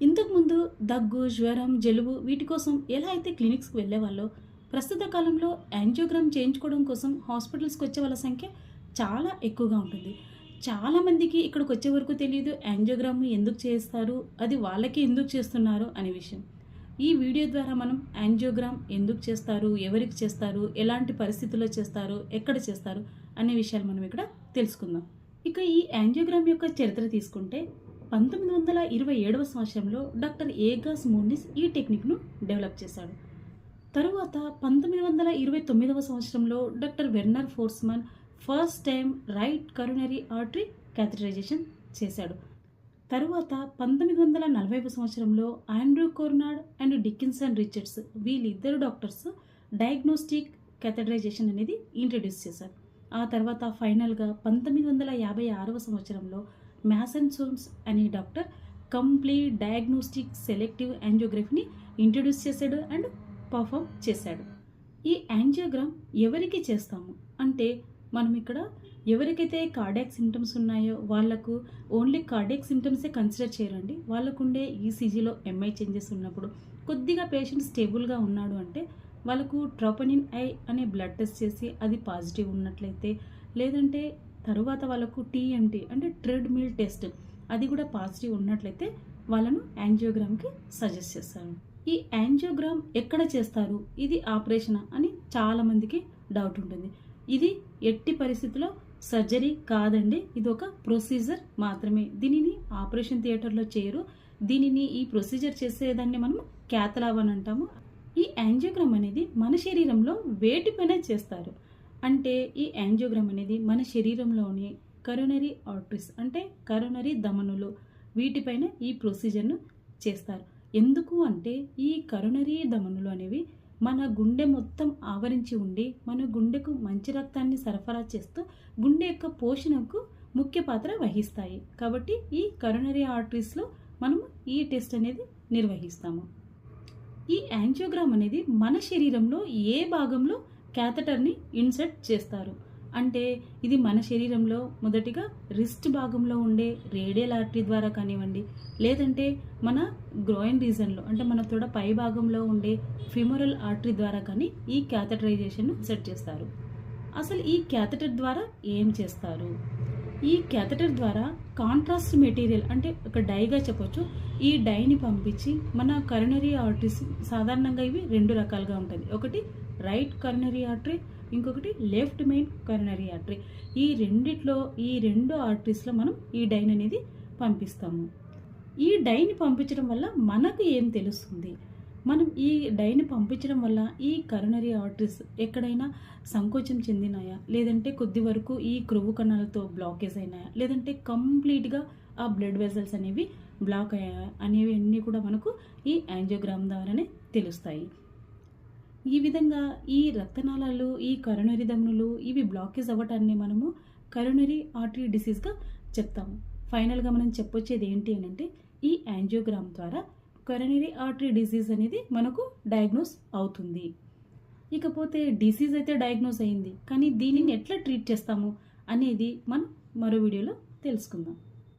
ఇంతకుముందు దగ్గు జ్వరం జలుబు వీటి కోసం ఎలా అయితే క్లినిక్స్కి వెళ్ళేవాళ్ళో ప్రస్తుత కాలంలో యాంజియోగ్రామ్ చేయించుకోవడం కోసం హాస్పిటల్స్కి వచ్చే వాళ్ళ సంఖ్య చాలా ఎక్కువగా ఉంటుంది. చాలామందికి ఇక్కడికి వచ్చే వరకు తెలియదు యాంజియోగ్రామ్ ఎందుకు చేస్తారు అది వాళ్ళకి ఎందుకు చేస్తున్నారు అనే విషయం. ఈ వీడియో ద్వారా మనం యాంజియోగ్రామ్ ఎందుకు చేస్తారు ఎవరికి చేస్తారు ఎలాంటి పరిస్థితుల్లో చేస్తారు ఎక్కడ చేస్తారు అనే విషయాలు మనం ఇక్కడ తెలుసుకుందాం. ఇక ఈ యాంజియోగ్రామ్ యొక్క చరిత్ర తీసుకుంటే పంతొమ్మిది వందల ఇరవై ఏడవ సంవత్సరంలో డాక్టర్ ఏగాస్ మోనిస్ ఈ టెక్నిక్ను డెవలప్ చేశాడు. తరువాత పంతొమ్మిది వందల ఇరవై తొమ్మిదవ సంవత్సరంలో doctor Werner Forssmann first time right coronary artery catheterisation చేశాడు. తరువాత పంతొమ్మిది వందల నలభై సంవత్సరంలో Andrew Cournand and Dickinson Richards వీళ్ళిద్దరు డాక్టర్స్ డయాగ్నోస్టిక్ క్యాథడ్రైజేషన్ అనేది ఇంట్రడ్యూస్ చేశారు. ఆ తర్వాత ఫైనల్గా పంతొమ్మిది వందల యాభై ఆరవ సంవత్సరంలో మ్యాసన్ సోమ్స్ అనే డాక్టర్ కంప్లీట్ డయాగ్నోస్టిక్ సెలెక్టివ్ యాంజియోగ్రఫీని ఇంట్రడ్యూస్ చేశాడు అండ్ పర్ఫామ్ చేశాడు. ఈ యాంజియోగ్రామ్ ఎవరికి చేస్తాము? అంటే మనం ఇక్కడ ఎవరికైతే కార్డియాక్ సిమ్టమ్స్ ఉన్నాయో వాళ్ళకు ఓన్లీ కార్డియాక్ సిమ్టమ్సే కన్సిడర్ చేయాలండి వాళ్ళకుండే ఈసీజీలో ఎంఐ చేంజెస్ ఉన్నప్పుడు కొద్దిగా పేషెంట్ స్టేబుల్గా ఉన్నాడు అంటే వాళ్ళకు ట్రోపనిన్ ఐ అనే బ్లడ్ టెస్ట్ చేసి అది పాజిటివ్ ఉన్నట్లయితే లేదంటే తరువాత వాళ్ళకు టీఎంటీ అంటే ట్రెడ్ మిల్ టెస్ట్. అది కూడా పాజిటివ్ ఉన్నట్లయితే వాళ్ళను యాంజియోగ్రామ్కి సజెస్ట్ చేస్తారు. ఈ యాంజియోగ్రామ్ ఎక్కడ చేస్తారు? ఇది ఆపరేషన్ అని చాలామందికి డౌట్ ఉంటుంది. ఇది ఎట్టి పరిస్థితుల్లో సర్జరీ కాదండి. ఇది ఒక ప్రొసీజర్ మాత్రమే. దీనిని ఆపరేషన్ థియేటర్లో చేయరు. దీనిని ఈ ప్రొసీజర్ చేసేదాన్ని మనం క్యాథలాబ్ అని అంటాము. ఈ యాంజియోగ్రామ్ అనేది మన శరీరంలో వేటిపైన చేస్తారు. అంటే ఈ యాంజియోగ్రామ్ అనేది మన శరీరంలోని కరోనరీ ఆర్టరీస్ అంటే కరోనరీ ధమనులు వీటిపైన ఈ ప్రొసీజర్ను చేస్తారు. ఎందుకు అంటే ఈ కరోనరీ ధమనులు అనేవి మన గుండె మొత్తం ఆవరించి ఉండి మన గుండెకు మంచి రక్తాన్ని సరఫరా చేస్తూ గుండె యొక్క పోషణకు ముఖ్య పాత్ర వహిస్తాయి. కాబట్టి ఈ కరోనరీ ఆర్టరీస్లో మనం ఈ టెస్ట్ అనేది నిర్వహిస్తాము. ఈ యాంజియోగ్రామ్ అనేది మన శరీరంలో ఏ భాగంలో క్యాథటర్ని ఇన్సర్ట్ చేస్తారు. అంటే ఇది మన శరీరంలో మొదటిగా రిస్ట్ భాగంలో ఉండే రేడియల్ ఆర్టరీ ద్వారా కానివ్వండి లేదంటే మన గ్రోయిన్ రీజన్లో అంటే మన తొడ పై భాగంలో ఉండే ఫిమోరల్ ఆర్టరీ ద్వారా కానీ ఈ క్యాథటరైజేషన్ సెట్ చేస్తారు. అసలు ఈ క్యాథటర్ ద్వారా ఏం చేస్తారు? ఈ క్యాథటర్ ద్వారా కాంట్రాస్ట్ మెటీరియల్ అంటే ఒక డైగా చెప్పొచ్చు ఈ డైని పంపించి మన కరోనరీ ఆర్టరీస్ సాధారణంగా ఇవి రెండు రకాలుగా ఉంటుంది ఒకటి రైట్ కర్నరీ ఆర్టరీ ఇంకొకటి లెఫ్ట్ మెయిన్ కర్నరీ ఆర్టరీ. ఈ రెండిట్లో ఈ రెండు ఆర్టరీస్లో మనం ఈ డైన్ అనేది పంపిస్తాము. ఈ డైని పంపించడం వల్ల మనకు ఏం తెలుస్తుంది? మనం ఈ డైని పంపించడం వల్ల ఈ కరోనరీ ఆర్టరీస్ ఎక్కడైనా సంకోచం చెందినాయా? లేదంటే కొద్ది వరకు ఈ క్రొవ్వు కణాలతో బ్లాకేజ్ అయినాయా? లేదంటే కంప్లీట్గా ఆ బ్లడ్ వెజల్స్ అనేవి బ్లాక్ అయ్యాయా? అనేవి అన్నీ కూడా మనకు ఈ యాంజియోగ్రామ్ ద్వారానే తెలుస్తాయి. ఈ విధంగా ఈ రక్తనాళాలు ఈ కరోనరీ ధమనులు ఇవి బ్లాకేజ్ అవ్వటాన్ని మనము కరోనరీ ఆర్టరీ డిసీజ్గా చెప్తాము. ఫైనల్గా మనం చెప్పొచ్చేది ఏంటి అని అంటే ఈ యాంజియోగ్రామ్ ద్వారా కరోనరీ ఆర్టరీ డిసీజ్ అనేది మనకు డయాగ్నోస్ అవుతుంది. ఇకపోతే డిసీజ్ అయితే డయాగ్నోస్ అయింది కానీ దీనిని ఎట్లా ట్రీట్ చేస్తాము అనేది మనం మరో వీడియోలో తెలుసుకుందాం.